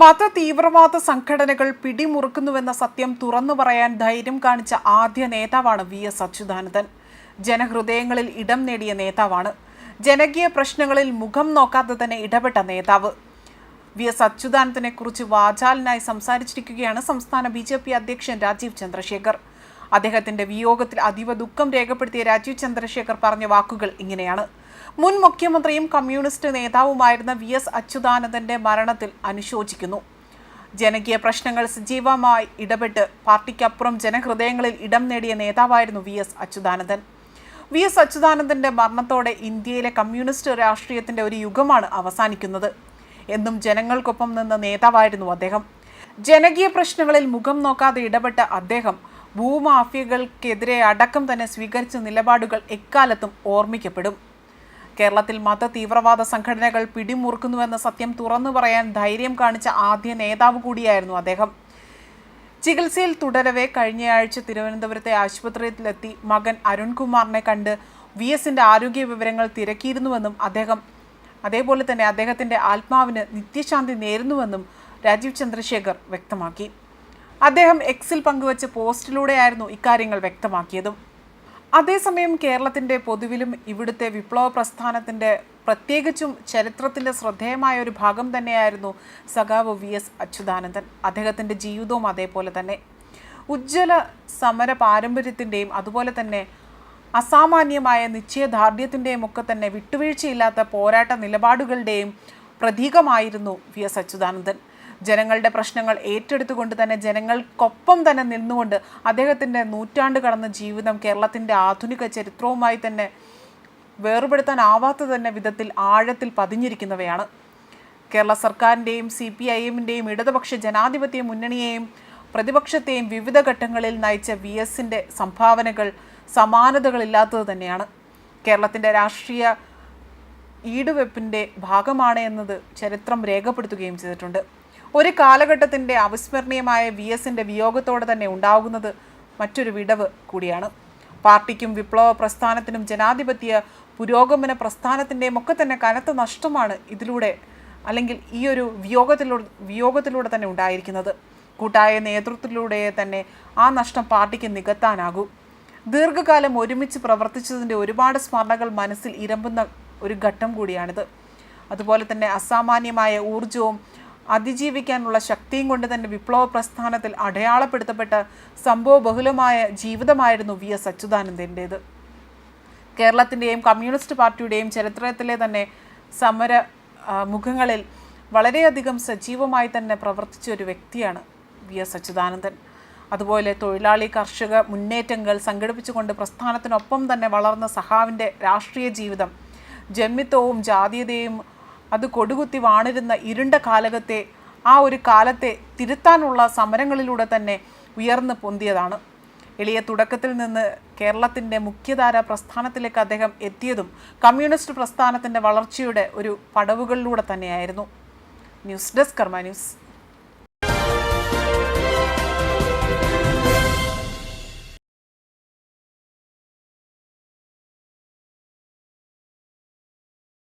മത തീവ്രവാദ സംഘടനകൾ പിടിമുറുക്കുന്നുവെന്ന സത്യം തുറന്നു പറയാൻ ധൈര്യം കാണിച്ച ആദ്യ നേതാവാണ് വി എസ് അച്യുതാനന്ദൻ. ജനഹൃദയങ്ങളിൽ ഇടം നേടിയ നേതാവാണ്. ജനകീയ പ്രശ്നങ്ങളിൽ മുഖം നോക്കാതെ തന്നെ ഇടപെട്ട നേതാവ്. വി എസ് അച്യുതാനന്ദനെ കുറിച്ച് വാചാലിനായി സംസാരിച്ചിരിക്കുകയാണ് സംസ്ഥാന ബി അധ്യക്ഷൻ രാജീവ് ചന്ദ്രശേഖർ. അദ്ദേഹത്തിന്റെ വിയോഗത്തിൽ അതീവ ദുഃഖം രേഖപ്പെടുത്തിയ രാജീവ് ചന്ദ്രശേഖർ പറഞ്ഞ വാക്കുകൾ ഇങ്ങനെയാണ്. മുൻ മുഖ്യമന്ത്രിയും കമ്മ്യൂണിസ്റ്റ് നേതാവുമായിരുന്ന വി എസ് അച്യുതാനന്ദന്റെ മരണത്തിൽ അനുശോചിക്കുന്നു. ജനകീയ പ്രശ്നങ്ങൾ സജീവമായി ഇടപെട്ട് പാർട്ടിക്കപ്പുറം ജനഹൃദയങ്ങളിൽ ഇടം നേടിയ നേതാവായിരുന്നു V S Achuthanandan. V S അച്യുതാനന്ദന്റെ മരണത്തോടെ ഇന്ത്യയിലെ കമ്മ്യൂണിസ്റ്റ് രാഷ്ട്രീയത്തിന്റെ ഒരു യുഗമാണ് അവസാനിക്കുന്നത്. എന്നും ജനങ്ങൾക്കൊപ്പം നിന്ന നേതാവായിരുന്നു അദ്ദേഹം. ജനകീയ പ്രശ്നങ്ങളിൽ മുഖം നോക്കാതെ ഇടപെട്ട അദ്ദേഹം ഭൂമാഫിയകൾക്കെതിരെ അടക്കം തന്നെ സ്വീകരിച്ച നിലപാടുകൾ എക്കാലത്തും ഓർമ്മിക്കപ്പെടും. കേരളത്തിൽ മത തീവ്രവാദ സംഘടനകൾ പിടിമുറുക്കുന്നുവെന്ന സത്യം തുറന്നു പറയാൻ ധൈര്യം കാണിച്ച ആദ്യ നേതാവ് കൂടിയായിരുന്നു അദ്ദേഹം. ചികിത്സയിൽ തുടരവേ കഴിഞ്ഞയാഴ്ച തിരുവനന്തപുരത്തെ ആശുപത്രിയിലെത്തി മകൻ അരുൺകുമാറിനെ കണ്ട് വി എസിന്റെ ആരോഗ്യ വിവരങ്ങൾ തിരക്കിയിരുന്നുവെന്നും അദ്ദേഹം അതേപോലെ തന്നെ അദ്ദേഹത്തിന്റെ ആത്മാവിന് നിത്യശാന്തി നേരുന്നുവെന്നും രാജീവ് ചന്ദ്രശേഖർ വ്യക്തമാക്കി. അദ്ദേഹം എക്സിൽ പങ്കുവച്ച പോസ്റ്റിലൂടെയായിരുന്നു ഇക്കാര്യങ്ങൾ വ്യക്തമാക്കിയതും. അതേസമയം കേരളത്തിന്റെ പൊതുവിലും ഇവിടുത്തെ വിപ്ലവ പ്രസ്ഥാനത്തിന്റെ പ്രത്യേകിച്ചും ചരിത്രത്തിന്റെ ശ്രദ്ധേയമായ ഒരു ഭാഗം തന്നെയായിരുന്നു സഖാവ് വി എസ് അച്യുതാനന്ദൻ. അദ്ദേഹത്തിന്റെ ജീവിതവും അതേപോലെ തന്നെ. ഉജ്ജ്വല സമര പാരമ്പര്യത്തിന്റെയും അതുപോലെ തന്നെ അസാമാന്യമായ നിശ്ചയദാർഢ്യത്തിന്റെയും ഒക്കെ തന്നെ വിട്ടുവീഴ്ചയില്ലാത്ത പോരാട്ട നിലപാടുകളുടെയും പ്രതീകമായിരുന്നു വി എസ് അച്യുതാനന്ദൻ. ജനങ്ങളുടെ പ്രശ്നങ്ങൾ ഏറ്റെടുത്തുകൊണ്ട് തന്നെ ജനങ്ങൾക്കൊപ്പം തന്നെ നിന്നുകൊണ്ട് അദ്ദേഹത്തിന്റെ നൂറ്റാണ്ട് കടന്ന ജീവിതം കേരളത്തിന്റെ ആധുനിക ചരിത്രവുമായി തന്നെ വേർപെടുത്താനാവാത്ത തന്നെ വിധത്തിൽ ആഴത്തിൽ പതിഞ്ഞിരിക്കുന്നവയാണ്. കേരള സർക്കാരിന്റെയും സി പി ഐ എമ്മിന്റെയും ഇടതുപക്ഷ ജനാധിപത്യ മുന്നണിയെയും പ്രതിപക്ഷത്തെയും വിവിധ ഘട്ടങ്ങളിൽ നയിച്ച വി എസിന്റെ സംഭാവനകൾ സമാനതകളില്ലാത്തത് തന്നെയാണ്. കേരളത്തിന്റെ രാഷ്ട്രീയ ഈടുവെപ്പിന്റെ ഭാഗമാണ് എന്നത് ചരിത്രം രേഖപ്പെടുത്തുകയും ചെയ്തിട്ടുണ്ട്. ഒരു കാലഘട്ടത്തിന്റെ അവിസ്മരണീയമായ വി എസിന്റെ വിയോഗത്തോടെ തന്നെ ഉണ്ടാകുന്നത് മറ്റൊരു വിടവ് കൂടിയാണ്. പാർട്ടിക്കും വിപ്ലവ പ്രസ്ഥാനത്തിനും ജനാധിപത്യ പുരോഗമന പ്രസ്ഥാനത്തിന്റെയും ഒക്കെ തന്നെ കനത്ത നഷ്ടമാണ് ഇതിലൂടെ അല്ലെങ്കിൽ ഈ ഒരു വിയോഗത്തിലൂടെ വിയോഗത്തിലൂടെ തന്നെ ഉണ്ടായിരിക്കുന്നത്. കൂട്ടായ നേതൃത്വത്തിലൂടെ തന്നെ ആ നഷ്ടം പാർട്ടിക്ക് നികത്താനാകൂ. ദീർഘകാലം ഒരുമിച്ച് പ്രവർത്തിച്ചതിന്റെ ഒരുപാട് സ്മരണകൾ മനസ്സിൽ ഇരമ്പുന്ന ഒരു ഘട്ടം കൂടിയാണിത്. അതുപോലെ തന്നെ അസാമാന്യമായ ഊർജവും അതിജീവിക്കാനുള്ള ശക്തിയും കൊണ്ട് തന്നെ വിപ്ലവ പ്രസ്ഥാനത്തിൽ അടയാളപ്പെടുത്തപ്പെട്ട സംഭവ ബഹുലമായ ജീവിതമായിരുന്നു വി എസ് അച്യുതാനന്ദന്റേത് കേരളത്തിന്റെയും കമ്മ്യൂണിസ്റ്റ് പാർട്ടിയുടെയും ചരിത്രത്തിലെ തന്നെ സമര മുഖങ്ങളിൽ വളരെയധികം സജീവമായി തന്നെ പ്രവർത്തിച്ച ഒരു വ്യക്തിയാണ് വി എസ് അച്യുതാനന്ദൻ. അതുപോലെ തൊഴിലാളി കർഷക മുന്നേറ്റങ്ങൾ സംഘടിപ്പിച്ചുകൊണ്ട് പ്രസ്ഥാനത്തിനൊപ്പം തന്നെ വളർന്ന സഹാവിന്റെ രാഷ്ട്രീയ ജീവിതം ജന്മിത്വവും ജാതീയതയും അത് കൊടുകുത്തി വാണിരുന്ന ഇരുണ്ട കാലഘത്തെ ആ ഒരു കാലത്തെ തിരുത്താനുള്ള സമരങ്ങളിലൂടെ തന്നെ ഉയർന്നു പൊന്തിയതാണ്. എളിയ തുടക്കത്തിൽ നിന്ന് കേരളത്തിന്റെ മുഖ്യധാര പ്രസ്ഥാനത്തിലേക്ക് അദ്ദേഹം എത്തിയതും കമ്മ്യൂണിസ്റ്റ് പ്രസ്ഥാനത്തിന്റെ വളർച്ചയുടെ ഒരു പടവുകളിലൂടെ തന്നെയായിരുന്നു. News desk Karma news.